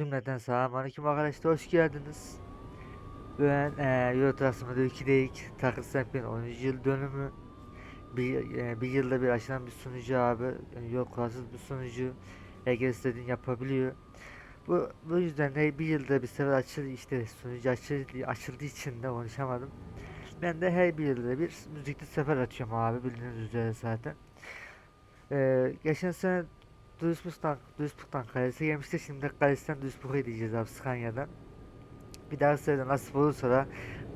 Cümleten selamünaleyküm arkadaşlar hoş geldiniz. Ben eee Euro Transformers 2'deyik. Takır Samp'in 10. yıl dönümü. Bir, eee, bir yılda bir açılan bir sunucu abi. Yani yok kuralsız bir sunucu. Herkes istediğini yapabiliyor. Bu, bu yüzden de bir yılda bir sefer açıldı işte sunucu açıldı, açıldığı için de konuşamadım. Ben de her bir yılda bir müzikli sefer açıyorum abi bildiğiniz üzere zaten. Eee geçen sene Duisburg'dan, Duisburg'dan kalesi gelmişti. Şimdi de kalesinden Duisburg'a gideceğiz abi Scania'dan. Bir daha sene nasip olursa da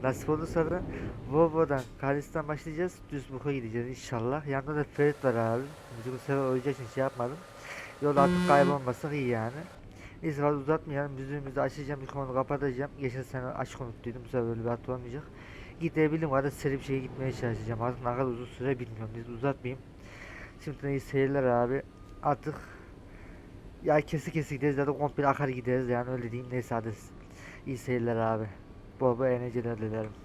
nasip olursa da Volvo'dan kalesinden başlayacağız. Duisburg'a gideceğiz inşallah. Yanında da Ferit var abi. Müzik bu sefer olacağı için şey yapmadım. Yol artık kaybolmasak iyi yani. Neyse fazla uzatmayalım. Müziğimizi açacağım. Bir konu kapatacağım. Geçen sene aç konuktuydum. Bu sefer böyle bir hata olmayacak. Gidebildiğim kadar seri bir şeye gitmeye çalışacağım. Artık ne kadar uzun süre bilmiyorum. Biz uzatmayayım. Şimdiden iyi seyirler abi. Artık ya kesi kesi gideriz ya da komple akar gideriz. Yani öyle diyeyim. Neyse hadi. İyi seyirler abi. Bol eğlenceler dilerim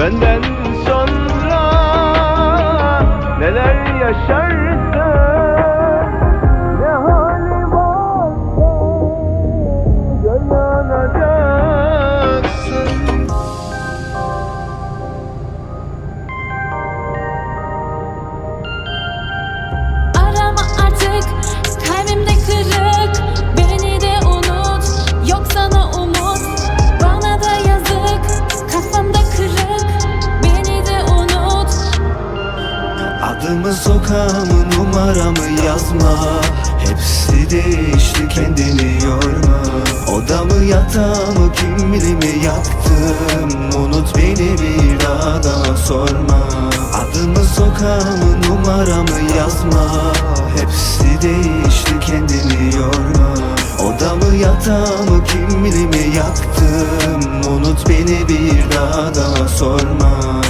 Benden sonra neler yaşarsın Adımı sokağımı numaramı yazma. Hepsi değişti kendini yorma. Odamı yatağımı kim bilir mi yaktım Unut beni bir daha da sorma. Adımı sokağımı numaramı yazma. Hepsi değişti kendini yorma. Odamı yatağımı kim bilir mi yaktım Unut beni bir daha da sorma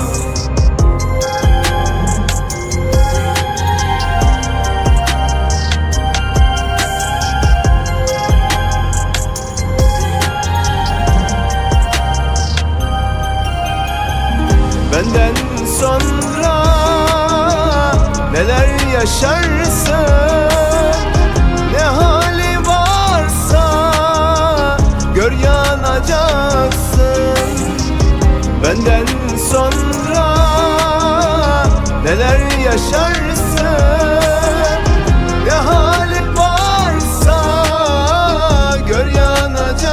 Benden sonra neler yaşarsın? Ne hali varsa gör yanacaksın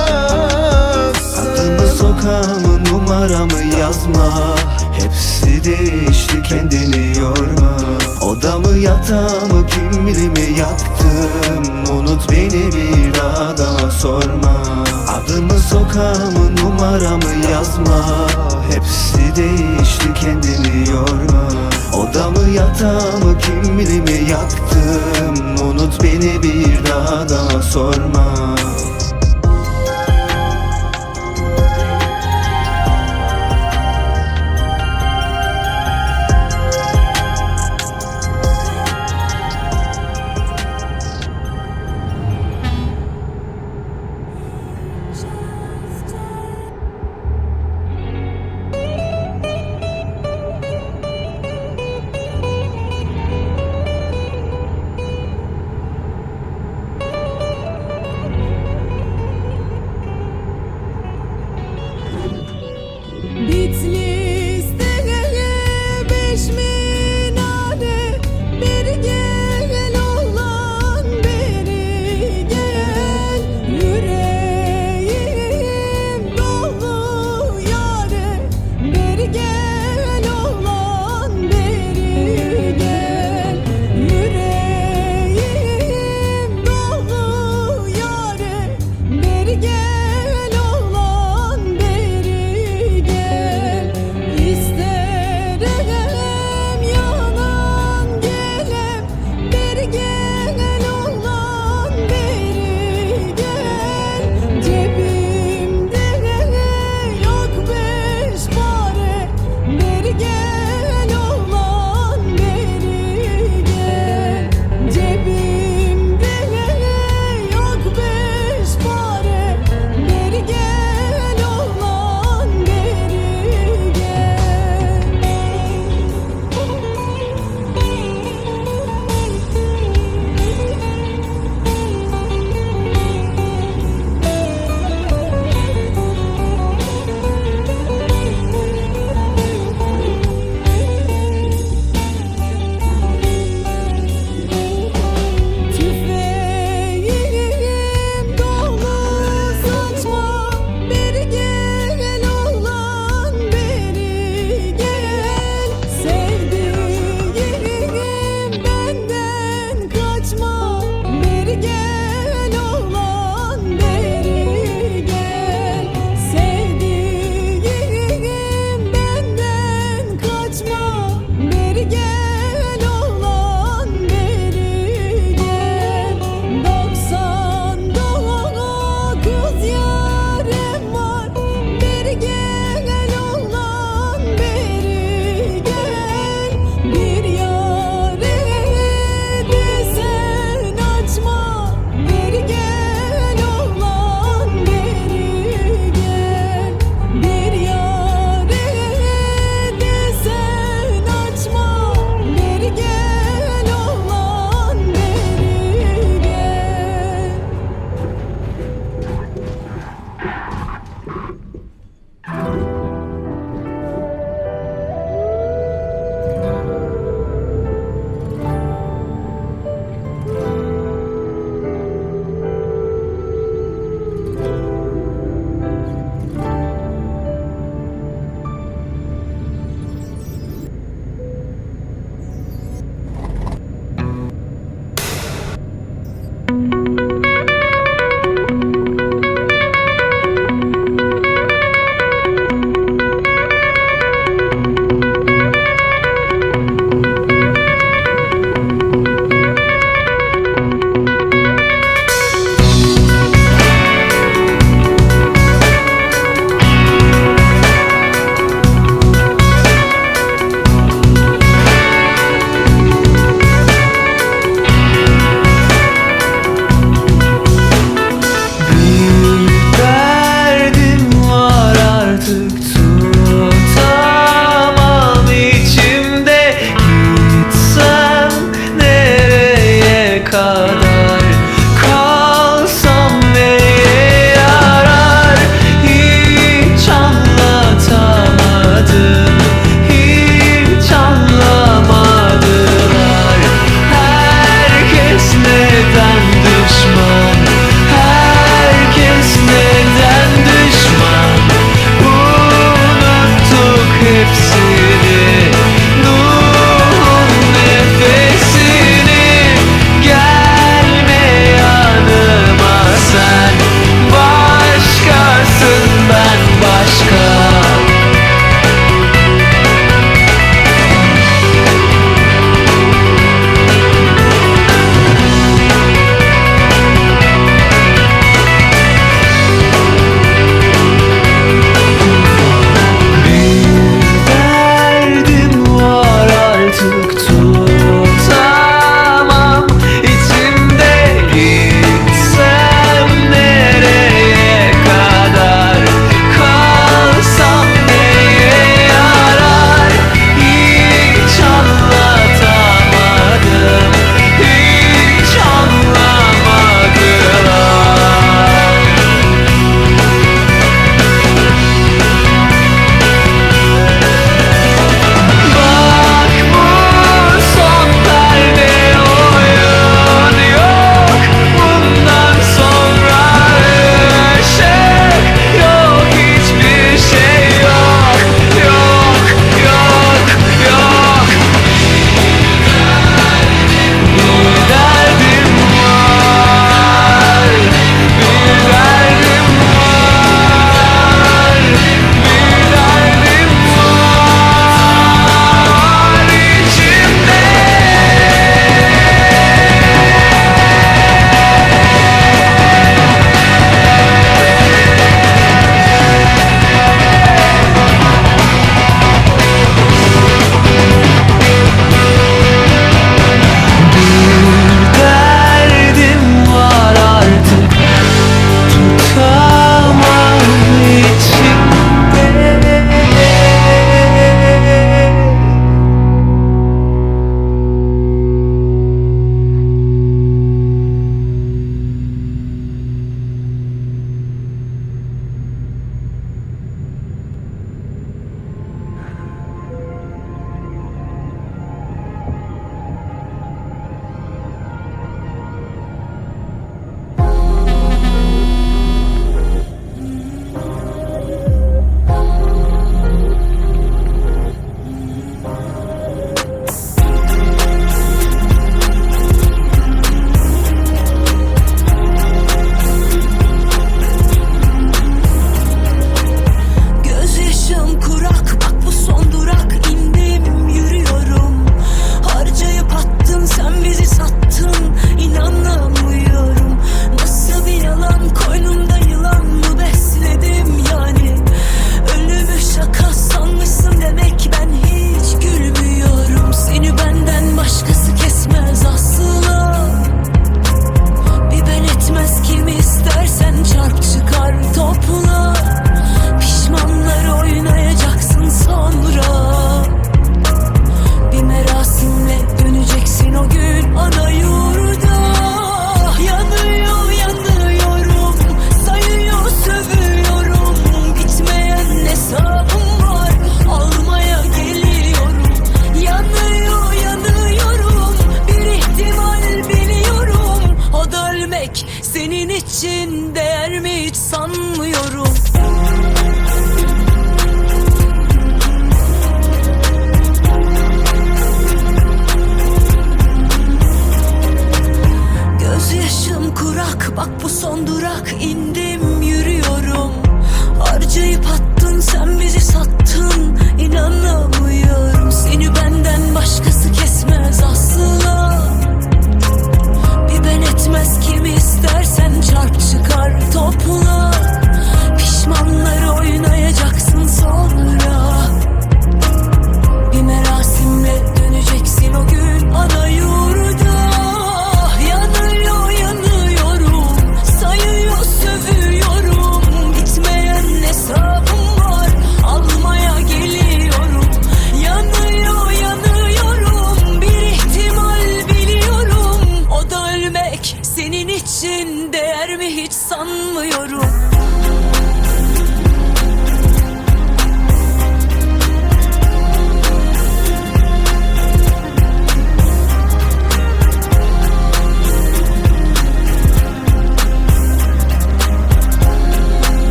Adımı sokağımı numaramı yazma. Hepsi değişti kendini yorma. Odamı yatağımı kim bilir mi yaktım. Unut beni bir daha da sorma Adımı sokağımı numaramı yazma. Hepsi değişti kendini yorma. Odamı yatağımı kim bilir mi yaktım. Unut beni bir daha da sorma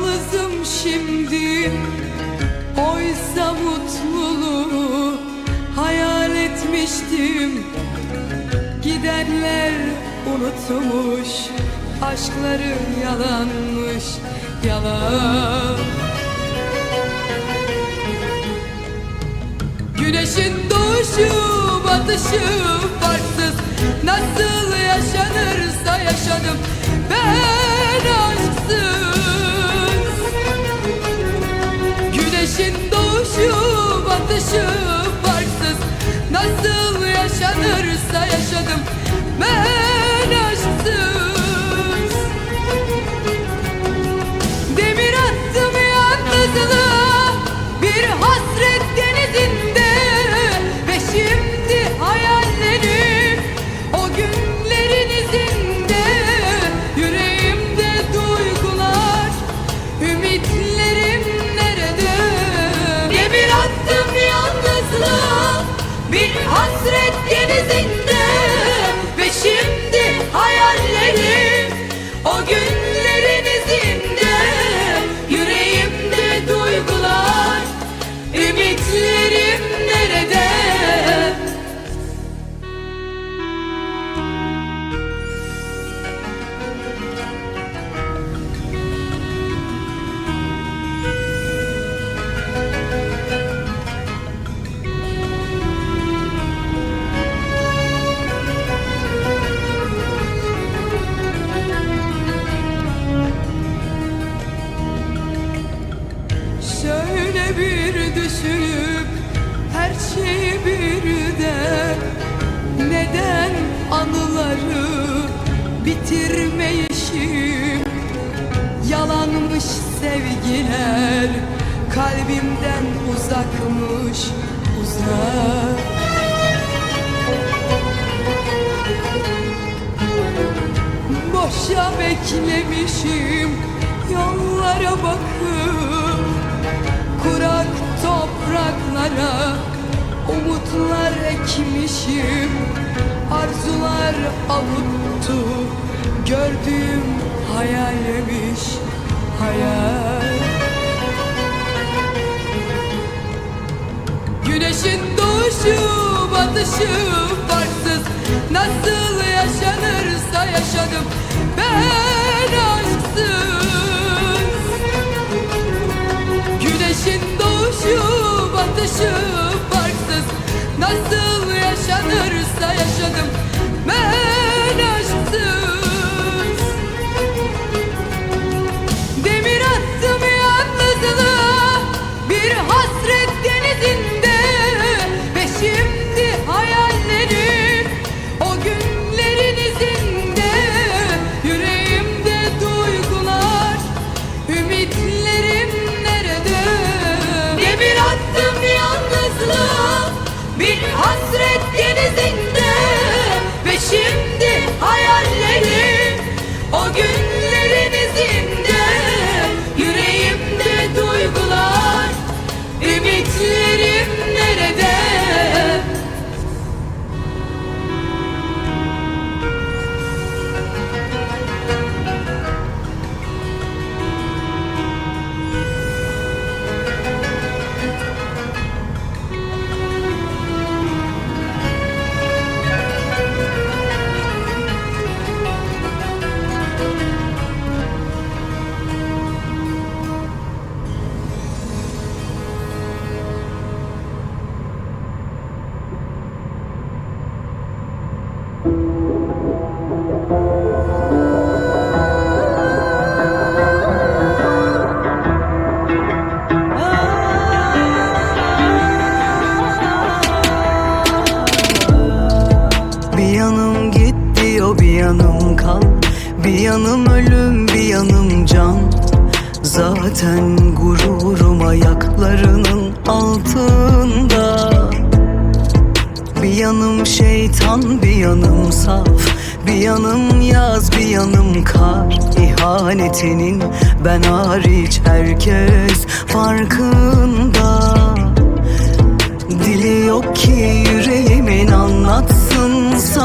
Yalnızım şimdi. Oysa mutluluğu hayal etmiştim. Gidenler unutmuş Aşkları yalanmış Yalan. Güneşin doğuşu batışı farksız. Nasıl yaşanırsa yaşadım ben aşksız doğuşu batışı farksız. Nasıl yaşanırsa yaşadım ben aşksız. Demir attım yalnızlığa sevgiler kalbimden uzakmış uzak. Boşa beklemişim yollara bakıp Kurak topraklara umutlar ekmişim. Arzular avuttu gördüğüm hayalmiş hayal. Güneşin doğuşu batışı farksız. Nasıl yaşanırsa yaşadım ben aşksız. Güneşin doğuşu batışı farksız. Nasıl yaşanırsa yaşadım ben aşksız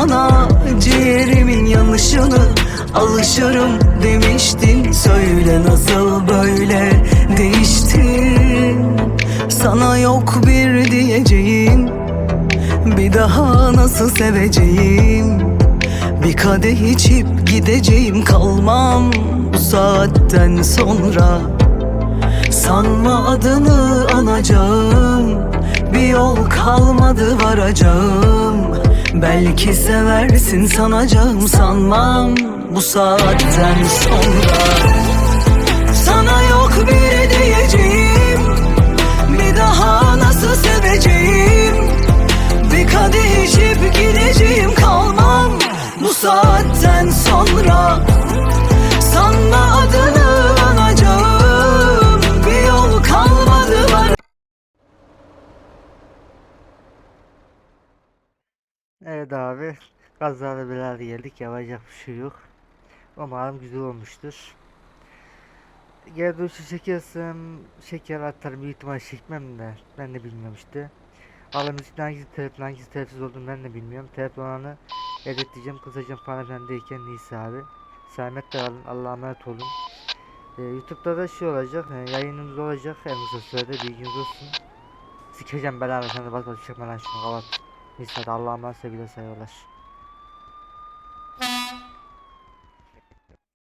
sana Ciğerimin yanışını alışırım demiştin. Söyle nasıl böyle değiştin? Sana yok bir diyeceğim Bir daha nasıl seveceğim? Bir kadeh içip gideceğim kalmam Bu saatten sonra. Sanma adını anacağım Bir yol kalmadı varacağım Belki seversin sanacağım sanmam. Bu saatten sonra Sana yok bir diyeceğim Bir daha nasıl seveceğim? Bir kadeh içip gideceğim kalmam. Bu saatten sonra abi. Kazada beraber geldik. Yapacak bir şey yok. Umarım güzel olmuştur. Geri dönüşü çekersem şeker atarım büyük ihtimal çekmem de ben de bilmiyorum işte. Valla müzikten hangisi telefon hangisi telefsіз olduğunu ben de bilmiyorum. Telefon olanı editleyeceğim kısacağım falan bendeyken neyse abi. Selametle kalın Allah'a emanet olun. Ee, Youtube'da da şey olacak e, yayınımız olacak en kısa sürede bilginiz olsun. Sikeceğim belanı de bas bas çekme lan şunu kapat. Neyse Allah'a emanet sevgiler saygılar.